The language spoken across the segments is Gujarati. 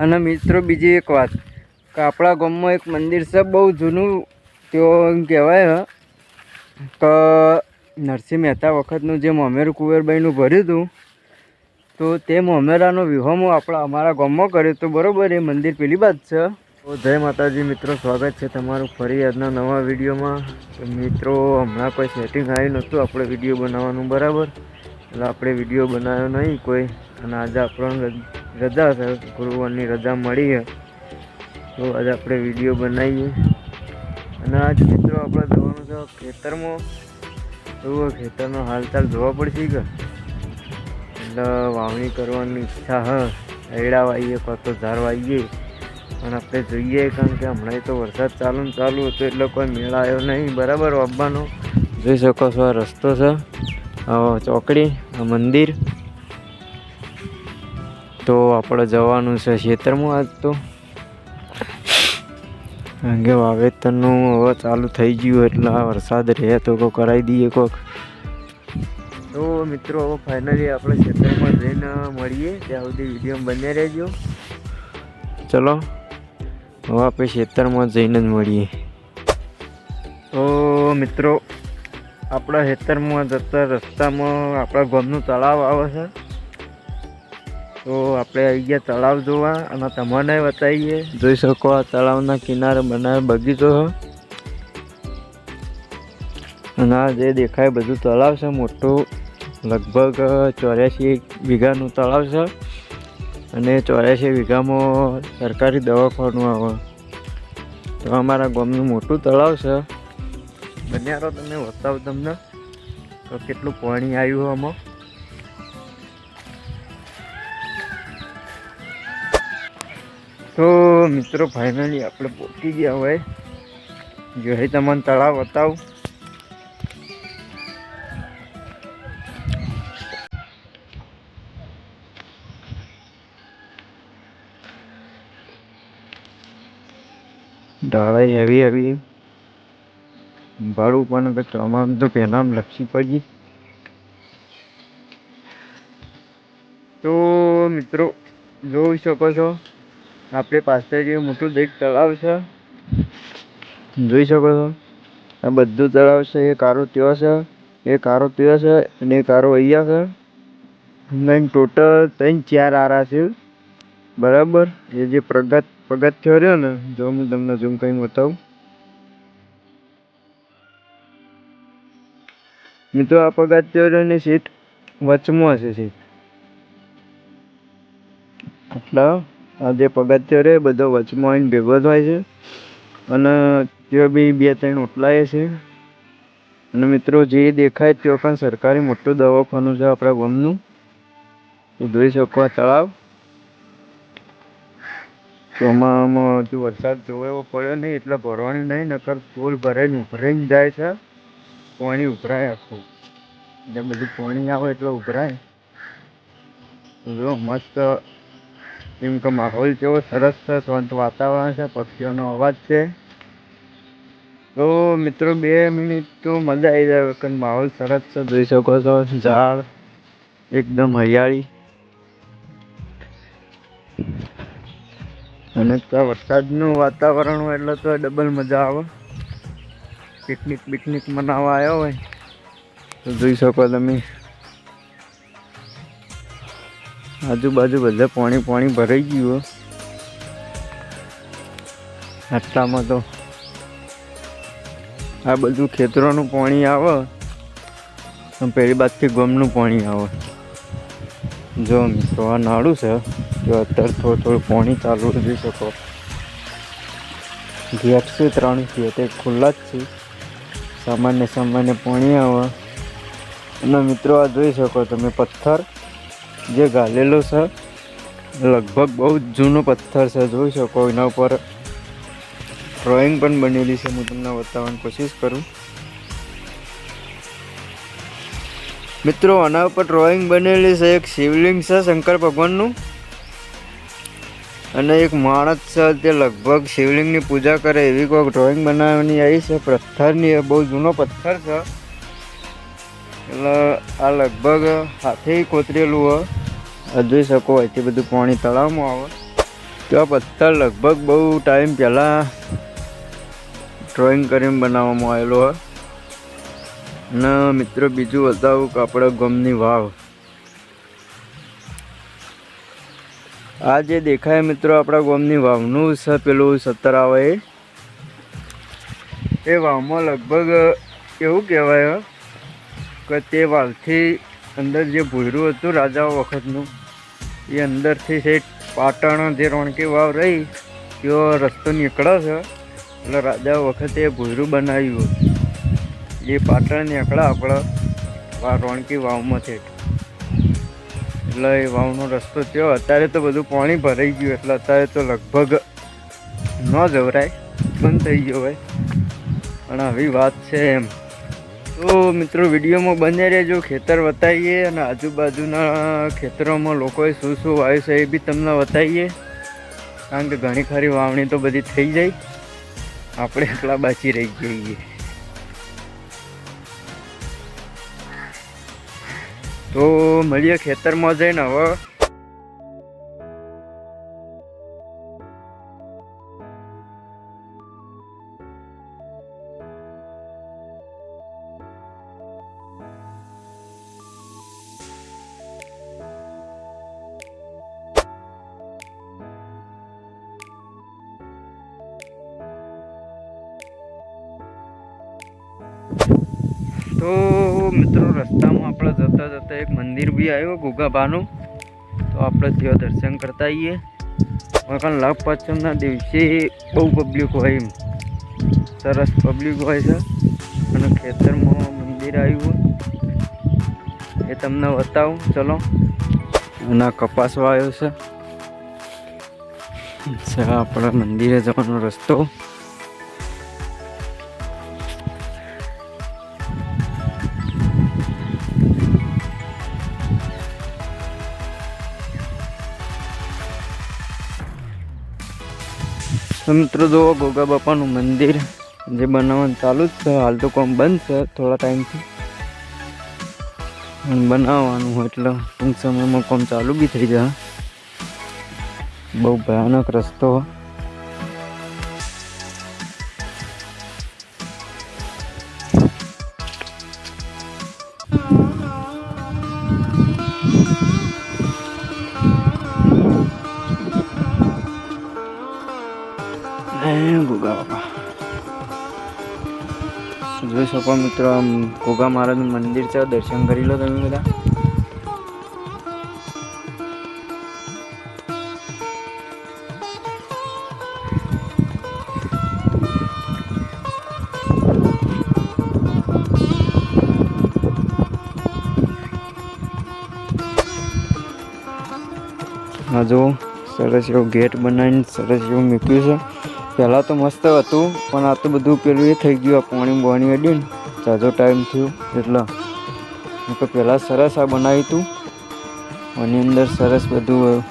અને મિત્રો, બીજી એક વાત. કે આપણા ગામમાં એક મંદિર છે, બહુ જૂનું, તેઓ કહેવાય કે નરસિંહ મહેતા વખતનું જે મોમેરું કુંવરબાઈનું ભર્યું હતું, તો તે મોમેરાનો વિહોમો આપણા, અમારા ગામમાં કર્યો તો બરોબર, એ મંદિર પેલી બાદ છે. તો જય માતાજી, મિત્રો, સ્વાગત છે તમારું ફરી આજના નવા વિડીયોમાં. મિત્રો, હમણાં કોઈ સેટિંગ આવ્યું નહોતું, આપણે વીડિયો બનાવવાનું, બરાબર? એટલે આપણે વીડિયો બનાવ્યો નહીં, કોઈ અને આજે આપણને રજા છે, ગુરુવારની રજા મળી છે. તો આજે આપણે વીડિયો બનાવીએ. અને આજ મિત્રો આપણે જવાનું છે ખેતરમાં. એવું ખેતરનો હાલચાલ જોવા પડશે કે? એટલે વાવણી કરવાની ઈચ્છા હ. એડા વાઈએ કાં તો ઝાર વાઈએ પણ આપણે જોઈએ કારણ કે હમણાં તો વરસાદ ચાલુ ને ચાલુ હતો, એટલે કોઈ મેળા આવ્યો નહીં. બરાબર વાવવાનો. જોઈ શકો છો આ રસ્તો છે. ચોકડી, આ મંદિર. તો આપણે જવાનું છે ખેતરમાં આજ તો. કારણ કે વાવેતરનું હવે ચાલુ થઈ ગયું એટલે વરસાદ રહે તો કોઈ કરાવી દઈએ કોક. તો મિત્રો, હવે ફાઇનલી આપણે ખેતરમાં જઈને મળીએ. ત્યાં સુધી વીડિયો બન્યા રહેજો. ચલો, હવે આપણે ખેતરમાં જઈને જ મળીએ. તો મિત્રો, આપણા ખેતરમાં જતા રસ્તામાં આપણા ગામનું તળાવ આવે છે. તો આપણે આવી ગયા તળાવ જોવા અને તમને બતાવીએ. જોઈ શકો આ તળાવના કિનારે બનાવે બગીચો અને આ જે દેખાય બધું તળાવ છે, મોટું, લગભગ ચોર્યાસી વીઘાનું તળાવ છે. અને ચોર્યાસી વીઘામાં સરકારી દવાખાનું આવે. તો અમારા ગામનું મોટું તળાવ છે. બન્યારો તમને બતાવું તમને. તો કેટલું પાણી આવ્યું આમાં? તો મિત્રો ફાઇનલી આપણે પહોંચી ગયા હોય. જો તમને તળાવ બતાવું. ઢાળાઈ હેવી હેવી ભાડું પણ તમામ તો પહેલાં લક્ષી પડી તો મિત્રો, જોઈ શકો છો. આપણે પાસે જે મોટું એક તળાવ છે, જોઈ શકો છો. આ બધું તળાવ છે, એ કારો ત્યાં છે, એ કારો ત્યાં છે અને એ કારો અહીંયા છે. નહીં ટોટલ ત્રણ ચાર આરા છે બરાબર? એ જે પ્રગત થયો રહ્યો ને, જો હું તમને ઝૂમ કરીને બતાવું. મિત્રો, આ પગથિયો રહ્યો ને સીટ વચમાં હશે સીટ એટલે આ જે પગથિયો રહે બધો વચમાં આવીને ભેગો થાય છે. અને ત્યાં બી બે ત્રણ ઓટલાય છે. અને મિત્રો જે દેખાય ત્યાં પણ સરકારી મોટું દવાખાનું છે આપણા ગામનું. તો જોઈ શકો તળાવ. ચોમાસામાં હજુ વરસાદ જોવો એવો પડ્યો નહીં, એટલે ભરવાની નહીં, નકર ફૂલ ભરાઈને ઉભરાઈને જાય છે. પાણી ઉભરાય આખું. એટલે બધું પાણી આવે એટલે ઉભરાય. જો મસ્ત એમ કે માહોલ કેવો સરસ છે, શાંત વાતાવરણ છે, પક્ષીઓનો અવાજ છે. તો મિત્રો, બે મિનિટ તો મજા આવી જાય કારણ માહોલ સરસ છે, જોઈ શકો છો. ઝાડ એકદમ હરિયાળી. અને ત્યાં વરસાદનું વાતાવરણ હોય એટલે તો ડબલ મજા આવે. પિકનિક બિકનિક મનાવવા આવ્યો હોય. તો જોઈ શકો તમે. આજુબાજુ બધા પાણી પાણી ભરાઈ ગયું. આટલામાં તો આ બધું ખેતરોનું પાણી આવે અને પહેલી બાજુથી ગમનું પાણી આવે. જો મિત્રો, આ નાળું છે, જો અત્યારે થોડું થોડું પાણી ચાલુ જોઈ શકો. ગેટ છે, ત્રણ છે તે ખુલ્લા જ છે. સામાન્ય સામાન્ય પાણી આવે. અને મિત્રો, આ જોઈ શકો તમે પથ્થર. જે ગાલેલો છે, લગભગ બહુ જ જૂનો પથ્થર છે, જોઈ શકો એના ઉપર ડ્રોઈંગ પણ બનેલી છે, હું તમને બતાવવાની કોશિશ કરું. મિત્રો, આના ઉપર ડ્રોઈંગ બનેલી છે, એક શિવલિંગ છે, શંકર ભગવાનનું. અને એક માણસ છે, તે લગભગ શિવલિંગની પૂજા કરે એવી કોઈક ડ્રોઈંગ બનાવવાની આવી છે, પથ્થરની એ બહુ જૂનો પથ્થર છે. એટલે આ લગભગ હાથે કોતરેલું હોય. જોઈ શકો, અહીંથી બધું પાણી તળાવમાં આવે. તો આ પથ્થર લગભગ બહુ ટાઈમ પહેલાં ડ્રોઈંગ કરીને બનાવવામાં આવેલો હોય. અને મિત્રો, બીજું બતાવું કે આપણે ગમની વાવ. આ જે દેખાય મિત્રો, આપણા ગોમની વાવનું છે પેલું સત્તર આવે એ વાવમાં લગભગ એવું કહેવાય કે તે વાવથી અંદર જે ભૂયરું હતું રાજાઓ વખતનું, એ અંદરથી જે પાટણ જે રોણકી વાવ રહી તેઓ રસ્તો નીકળ્યો છે. એટલે રાજાઓ વખતે એ ભૂયરું બનાવ્યું એ પાટણ નીકળ્યા આપણા રોણકી વાવમાં છે એટલે એ વાવનો રસ્તો થયો. અત્યારે તો બધું પાણી ભરાઈ ગયું. એટલે અત્યારે તો લગભગ ન જવરાય. બંધ થઈ ગયો હોય. પણ આવી વાત છે એમ. તો મિત્રો, વિડીયોમાં બંને રહેજો. ખેતર બતાવીએ અને આજુબાજુના ખેતરોમાં લોકોએ શું શું વાવ્યું છે એ બી તમને બતાવીએ કારણ કે ઘણી ખરી વાવણી તો બધી થઈ જાય. આપણે એકલા બાચી રહી જઈએ. તો મળીએ ખેતરમાં જઈને હવે. મિત્રો, રસ્તામાં આપણે જતા જતા એક મંદિર બી આવ્યું ગુગાબાનું તો આપણે ત્યાં દર્શન કરતા આવીએ. કારણ લાભ દિવસે બહુ પબ્લિક હોય એમ. સરસ પબ્લિક હોય છે. અને ખેતરમાં મંદિર આવ્યું એ તમને બતાવું. ચલો. અને કપાસ આવ્યો છે આપણા મંદિરે જવાનો રસ્તો. મિત્રો, જુઓ ગોગા બાપાનું મંદિર જે બનાવવાનું ચાલુ જ છે. હાલ તો કોમ બંધ છે થોડા ટાઈમથી. બનાવવાનું એટલે ટૂંક સમયમાં કોમ ચાલુ બી થઈ જાય. બહુ ભયાનક રસ્તો. શકો મિત્રો, આમ ઘોઘા મહારાજનું મંદિર છે, દર્શન કરી લો તમે બધા. જો સરસ એવું ગેટ બનાવીને સરસ એવું મૂક્યું છે. પહેલાં તો મસ્ત હતું, પણ આ તો બધું પેલું એ થઈ ગયું, આ પાણી બોણી અડ્યું ને. ઝાઝો ટાઈમ થયો. એટલે તો પહેલાં સરસ આ બનાવ્યું હતું. આની અંદર સરસ બધું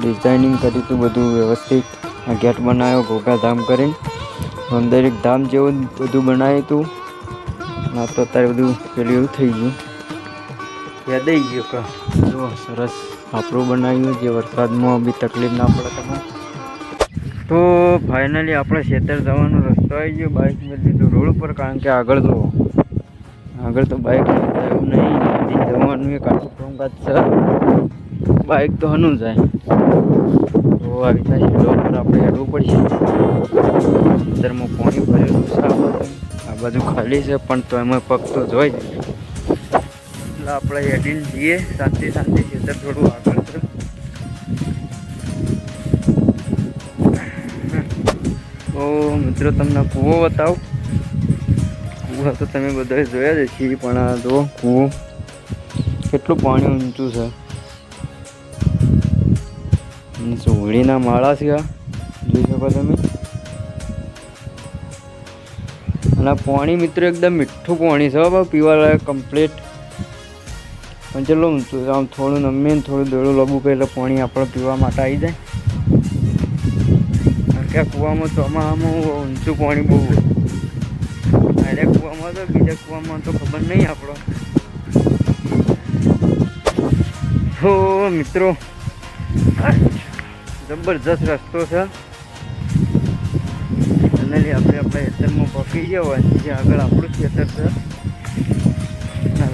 ડિઝાઇનિંગ કર્યું હતું, બધું વ્યવસ્થિત. આ ગેટ બનાવ્યો ઘોઘા ધામ કરીને. અંદર એક ધામ જેવું બધું બનાવ્યું હતું. આ તો અત્યારે બધું પેલું એવું થઈ ગયું. યાદ આવી ગયું કે જો સરસ આપણું બનાવ્યું, જે વરસાદમાં બી તકલીફ ના પડે તમે તો ફાઇનલી આપણે ખેતર જવાનો રસ્તો આવી ગયો. બાઇક મેં લીધું. રોડ ઉપર કારણ કે આગળ તો આગળ તો બાઇક એવું નહીં. જવાનું એક આખું કામકાજ છે. બાઇક તો હનું જાય. તો આવી થાય રોડ પર આપણે હેડવું પડશે. અંદરમાં પાણી ભરેલું છે, આ બાજુ ખાલી છે, પણ તો એમાં પગ તો જોઈ જ. એટલે આપણે હેડીને જઈએ, શાંતિ શાંતિ ખેતર થોડું આગળ તો મિત્રો, તમને કૂવો બતાવું. કૂવો તો તમે બધાએ જોયા જ છીએ પણ આ જો કૂવો કેટલું પાણી ઊંચું છે. સોળીના માળા છે જોઈ શકો તમે. અને પાણી મિત્રો એકદમ મીઠું પાણી છે બાબા પીવા લાયક કમ્પ્લીટ પણ ચલો. આમ થોડું નમીને થોડું દોડું કે એટલે પાણી આપણે પીવા માટે આવી જાય. કારણ કે કૂવામાં ચોમાસામાં ઊંચું પાણી બહુ અરે કૂવામાં તો બીજા કૂવામાં તો ખબર નહીં આપણો. તો મિત્રો. જબરજસ્ત રસ્તો છે. અને આપણે આપણા ખેતરમાં પહોંચી ગયા હોય, જે આગળ આપણું ખેતર છે.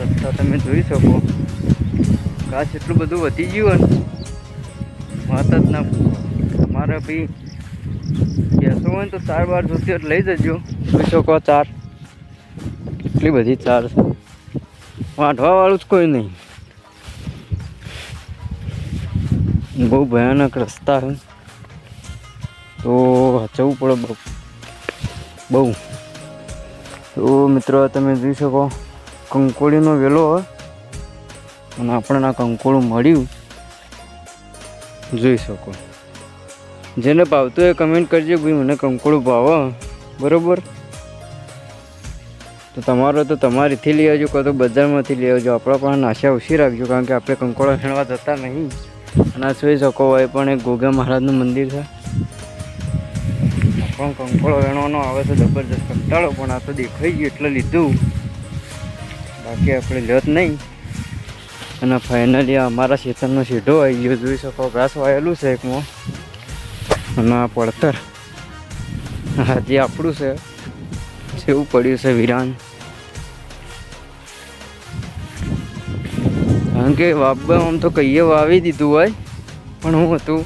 રસ્તા તમે જોઈ શકો. ઘાસ એટલું બધું વધી ગયું ને વાત જ ના મારે ભાઈ બેસો હોય તો ચાર બાર જોતી લઈ જજો. જોઈ શકો ચાર. કેટલી બધી ચાર છે. વાંઢવા વાળું જ કોઈ નહીં. બહુ ભયાનક રસ્તા છે. તો જવું પડે બહુ. બહુ. તો મિત્રો, તમે જોઈ શકો, કંકોળીનો વેલો હોય. અને આપણને આ કંકોળું મળ્યું. જોઈ શકો. જેને ભાવતું એ કમેન્ટ કરજો, ભાઈ, મને કંકોળું ભાવે. બરોબર? તો તમારો તો તમારીથી લઈ આવજો કાં તો બજારમાંથી લઈ આવજો. આપણા પણ નાશા ઓછી રાખજો, કારણ કે આપણે કંકોડા ખેણવા જતા નહીં. અને જોઈ શકો હોય પણ એક ગોગા મહારાજનું મંદિર છે. પણ કંકોડો વેણવાનો આવે તો જબરજસ્ત કંટાળો, પણ આ તો દેખાઈ ગયું એટલે લીધું. બાકી આપણે લત નહીં. અને ફાઇનલી અમારા ખેતરનો સીધો આવી ગયો, જોઈ શકો, ઘાસ વાયેલું છે એકમાં. અને આ પડતર. હાજી આપણું છે. જેવું પડ્યું છે વિરાન. કારણ કે વાવવા આમ તો કહીએ વાવી દીધું હોય, પણ હું હતું.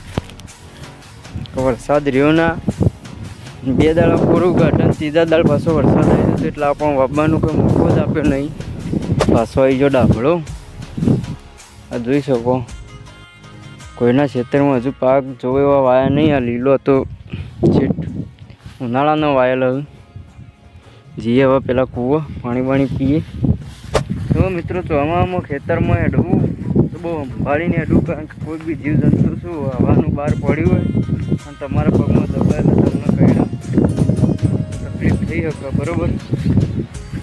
વરસાદ રહ્યો ના. બે દાડા પૂરું ઘટન ત્રીજા દાળ પાછો વરસાદ આવી જતો એટલે આપણને વાવવાનું કોઈ મોકો જ આપ્યો નહીં. પાછો આવી ગયો ડાભળો. આ જોઈ શકો. કોઈના ખેતરમાં હજુ પાક જોવે એવા વાયા નહીં. આ લીલો હતો. છેટ ઉનાળાનો વાયેલો જઈએ હવે પેલા કૂવો, પાણી પાણી પીએ. તો મિત્રો ચોમાસામાં ખેતરમાં હેડવું, તો બહુ સંભાળીને હેડવું, કારણ કે કોઈ બી જીવજંતુ શું, હવાનું બહાર પડ્યું હોય, અને તમારા પગમાં દબાયેલા તમને કઈ તકલીફ થઈ શકે બરોબર?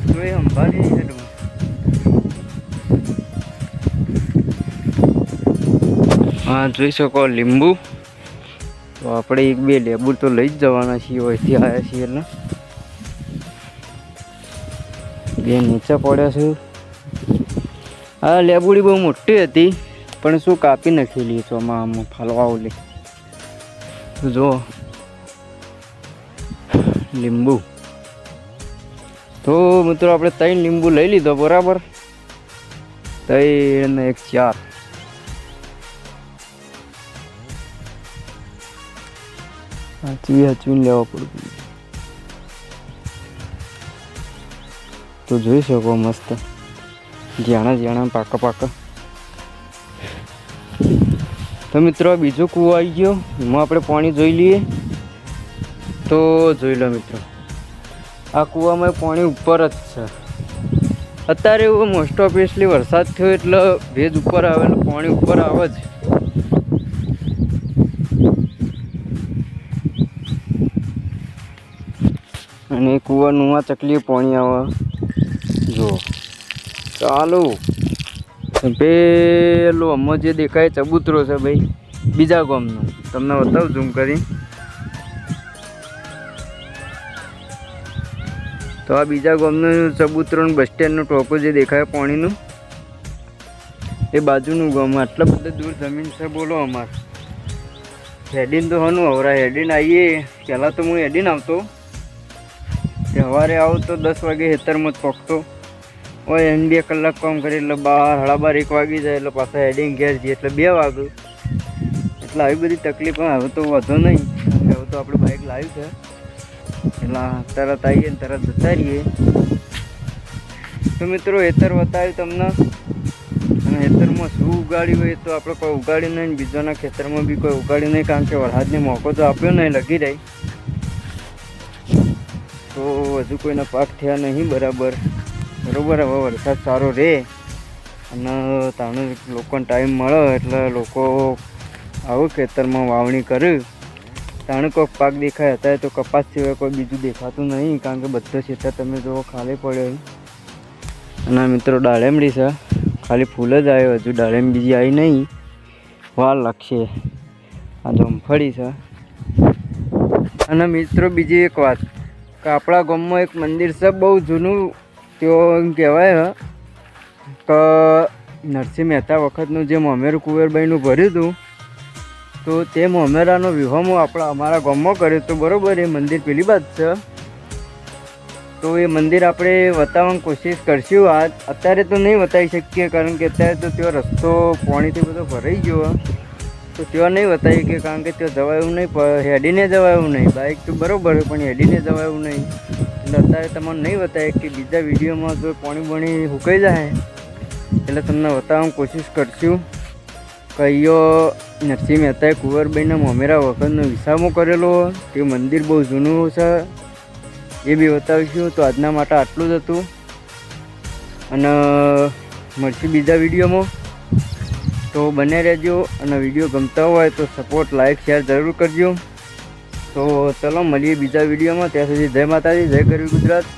તો એ સંભાળીને હેડવું. હા, જોઈ શકો લીંબુ. તો આપણે એક બે લેબુ તો લઈ જ જવાના છીએ અહીંથી આવ્યા છીએ એટલે. બે નીચે પડ્યા છે. આ લેબુડી બહુ મોટી હતી, પણ શું કાપી નાખેલી આમ ફાલવા ઓલી. જો. લીંબુ. તો મિત્રો આપણે ત્રણ લીંબુ લઈ લીધો, બરાબર? ત્રણ એક ચાર. હચવી હચવીને લેવા પડતું. તો જોઈ શકો મસ્ત. જ્યાણા જ્યાણા પાકા પાકા. તો મિત્રો બીજો કૂવો આવી ગયો. એમાં આપણે પાણી જોઈ લઈએ. તો જોઈ લો મિત્રો, આ કૂવામાં પાણી ઉપર જ છે. અત્યારે એવું મોસ્ટ ઓફિસલી વરસાદ થયો એટલે ભેજ ઉપર આવે એટલે પાણી ઉપર આવે જ. અને કૂવાનું આ ચકલી પાણી આવે. જો. ચાલો. પેલો અમો જે દેખાય ચબૂતરો છે ભાઈ. બીજા ગોમનું. તમને બતાવ ઝૂમ કરી તો આ બીજા ગામનું ચબૂતરોનું બસ સ્ટેન્ડનું ટોપો જે દેખાય પાણીનું, એ બાજુનું ગામ. આટલા બધા દૂર જમીન છે બોલો અમાર. હેડીન તો હનું હવરા. હેડીન આવીએ. પહેલાં તો હું હેડીન આવતો. સવારે આવું તો દસ વાગે હેતરમાં જ પકતો હોય એમ બે કલાક કામ કરી એટલે બાર સાડા બાર એક વાગી જાય એટલે પાછા હેડિંગ ઘેર જઈએ એટલે બે વાગ્યું એટલે આવી બધી તકલીફ હવે તો વધો નહીં. હવે તો આપણે બાઇક લાવ્યું છે. એટલે તરત આવીએ ને તરત જતા રહીએ. તો મિત્રો હેતર બતાવ્યું તમને. અને હેતરમાં શું ઉગાડ્યું હોય તો આપણે કોઈ ઉગાડ્યું નહીં બીજાના ખેતરમાં બી કોઈ ઉગાડ્યું નહીં કારણ કે વરસાદને મોકો તો આપ્યો નહીં, લગી રહી. તો હજુ કોઈના પાક થયા નહીં બરાબર. બરોબર હવે વરસાદ સારો રહે અને તાણે લોકોને ટાઈમ મળે એટલે લોકો આવું ખેતરમાં વાવણી કરે. તાણે કોઈક પાક દેખાય હતા તો કપાસ સિવાય કોઈ બીજું દેખાતું નહીં, કારણ કે બધો ખેતર તમે જુઓ ખાલી પડ્યો અને મિત્રો દાળેમડી છે. ખાલી ફૂલ જ આવ્યો, હજુ ડાળેમ બીજી આવી નહીં. વાર લાગશે. આ જમફળી છે. અને મિત્રો બીજી એક વાત કે આપણા ગામમાં એક મંદિર છે, બહુ જૂનું તેઓ એમ કહેવાય કે નરસિંહ મહેતા વખતનું જે મોમેર કુંવરબાઈનું ભર્યું હતું, તો તે મોમેરાનો વિવાહ આપણા, અમારા ગામમાં કર્યો તો બરાબર, એ મંદિર પેલી બાદ છે. તો એ મંદિર આપણે બતાવવાની કોશિશ કરશું. આજ અત્યારે તો નહીં બતાવી શકીએ, કારણ કે અત્યારે તો તેઓ રસ્તો પાણીથી બધો ભરાઈ ગયો તો તેઓ નહીં બતાવી કે કારણ કે તેઓ જવાયું નહીં હેડીને જવાયું નહીં. બાઇક તો બરાબર, પણ હેડીને જવાયું નહીં. એટલે અત્યારે તમને નહીં બતાવે કે બીજા વિડીયોમાં જો પાણી પાણી હુકાઈ જાય, એટલે તમને બતાવવાની કોશિશ કરશું. કે નરસિંહ મહેતાએ કુંવરબાઈના મોમેરા વખતનો વિસામો કરેલો, તે મંદિર બહુ જૂનું છે, એ બી બતાવીશું. તો આજના માટે આટલું જ હતું. અને મળશું બીજા વિડીયોમાં. તો બને રહેજો. અને વીડિયો ગમતા હોય તો સપોર્ટ લાઈક શેર જરૂર કરજો. તો ચલો મળીએ બીજા વિડીયોમાં. ત્યાં સુધી જય માતાજી જય ગરવી ગુજરાત.